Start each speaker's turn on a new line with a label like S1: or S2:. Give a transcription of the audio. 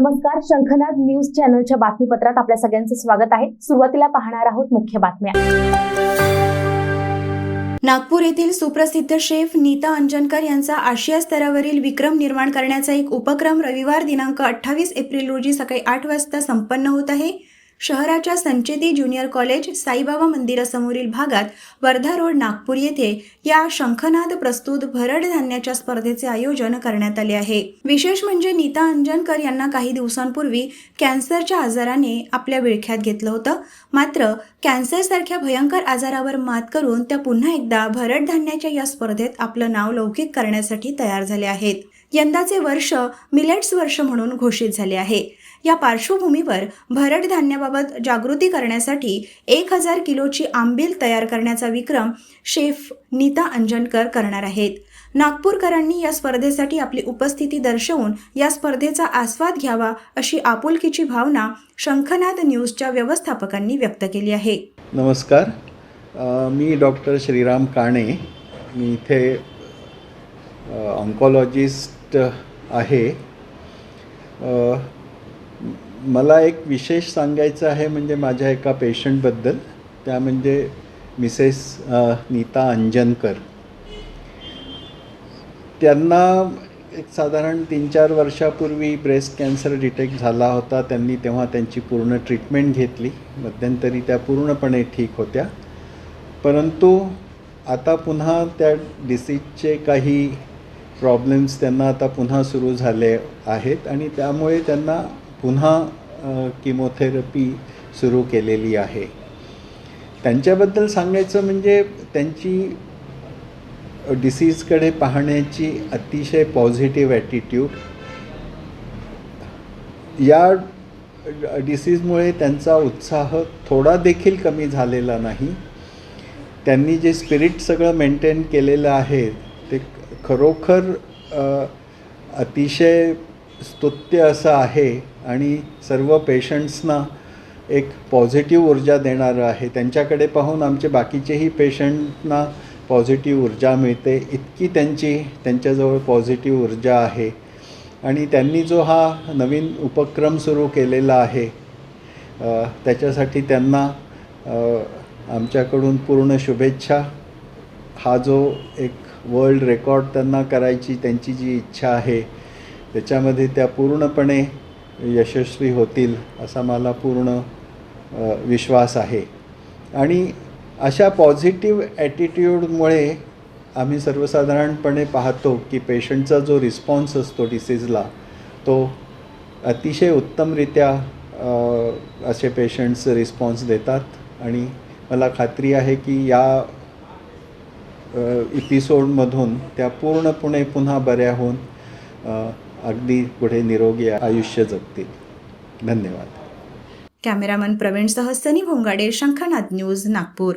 S1: नमस्कार शंखनाद न्यूज चॅनलच्या बातमीपत्रात आपल्या सगळ्यांचं स्वागत आहे. सुरुवातीला पाहणार आहोत मुख्य बातम्या.
S2: नागपूर येथील सुप्रसिद्ध शेफ नीता अंजनकर यांचा आशिया स्तरावरील विक्रम निर्माण करण्याचा एक उपक्रम रविवार दिनांक अठ्ठावीस एप्रिल रोजी सकाळी आठ वाजता संपन्न होत आहे. शहराच्या संचेती ज्युनियर कॉलेज साईबाबा मंदिरासमोरील भागात वर्धा रोड नागपूर येथे या शंखनाद प्रस्तुत भरड धान्याच्या स्पर्धेचे आयोजन करण्यात आले आहे. विशेष म्हणजे नीता अंजनकर यांना काही दिवसांपूर्वी कॅन्सरच्या आजाराने आपल्या विळख्यात घेतलं होतं. मात्र कॅन्सरसारख्या भयंकर आजारावर मात करून त्या पुन्हा एकदा भरड धान्याच्या या स्पर्धेत आपलं नाव लौकिक करण्यासाठी तयार झाले आहेत. यंदाचे वर्ष मिलेट्स वर्ष म्हणून घोषित झाले आहे. या पार्श्वभूमीवर भरड धान्याबाबत जागृती करण्यासाठी एक हजार किलोची आंबील तयार करण्याचा विक्रम शेफ नीता अंजनकर करणार आहेत. नागपूरकरांनी या स्पर्धेसाठी आपली उपस्थिती दर्शवून या स्पर्धेचा आस्वाद घ्यावा अशी आपुलकीची भावना शंखनाद न्यूजच्या व्यवस्थापकांनी व्यक्त केली आहे.
S3: नमस्कार. मी डॉक्टर श्रीराम काणे. मी इथे ऑन्कॉलॉजिस्ट आहे. मला एक विशेष सांगायचं आहे म्हणजे माझ्या एका पेशंटबद्दल. त्या म्हणजे मिसेस नीता अंजनकर. त्यांना एक साधारण तीन चार वर्षापूर्वी ब्रेस्ट कॅन्सर डिटेक्ट झाला होता. त्यांनी तेव्हा त्यांची पूर्ण ट्रीटमेंट घेतली. मध्यंतरी त्या पूर्णपणे ठीक होत्या. परंतु आता पुन्हा त्या डिसीजचे काही प्रॉब्लेम्स त्यांना आता पुन्हा सुरू झाले आहेत आणि त्यामुळे त्यांना पुन्हा किमोथेरपी सुरू केलेली आहे. त्यांच्याबद्दल सांगायचं म्हणजे त्यांची डिसीजकडे पाहण्याची अतिशय पॉझिटिव्ह ॲटिट्यूड या डिसीजमुळे त्यांचा उत्साह थोडा देखील कमी झालेला नाही. त्यांनी जे स्पिरिट सगळं मेंटेन केलेलं आहे ते खरोखर अतिशय स्तुत्य असं आहे आणि सर्व पेशंट्सना एक पॉझिटिव्ह ऊर्जा देणारं आहे. त्यांच्याकडे पाहून आमचे बाकीचेही पेशंटना पॉझिटिव्ह ऊर्जा मिळते. इतकी त्यांची त्यांच्याजवळ पॉझिटिव्ह ऊर्जा आहे. आणि त्यांनी जो हा नवीन उपक्रम सुरू केलेला आहे त्याच्यासाठी त्यांना आमच्याकडून पूर्ण शुभेच्छा. हा जो एक वर्ल्ड रेकॉर्ड त्यांना करायची त्यांची जी इच्छा आहे त्याच्यामध्ये त्या पूर्णपणे यशस्वी होतील असा मला पूर्ण विश्वास आहे. आणि अशा पॉझिटिव्ह ॲटिट्यूडमुळे आम्ही सर्वसाधारणपणे पाहतो की पेशंटचा जो रिस्पॉन्स असतो डिसीजला तो अतिशय उत्तमरित्या असे पेशंट्स रिस्पॉन्स देतात. आणि मला खात्री आहे की या एपिसोडमधून त्या पूर्णपणे पुन्हा बऱ्या होऊन अगदी पुढे निरोगी आयुष्य जगतील. धन्यवाद.
S2: कॅमेरामन प्रवीण सनी भोंगाडे शंखनाद न्यूज नागपूर.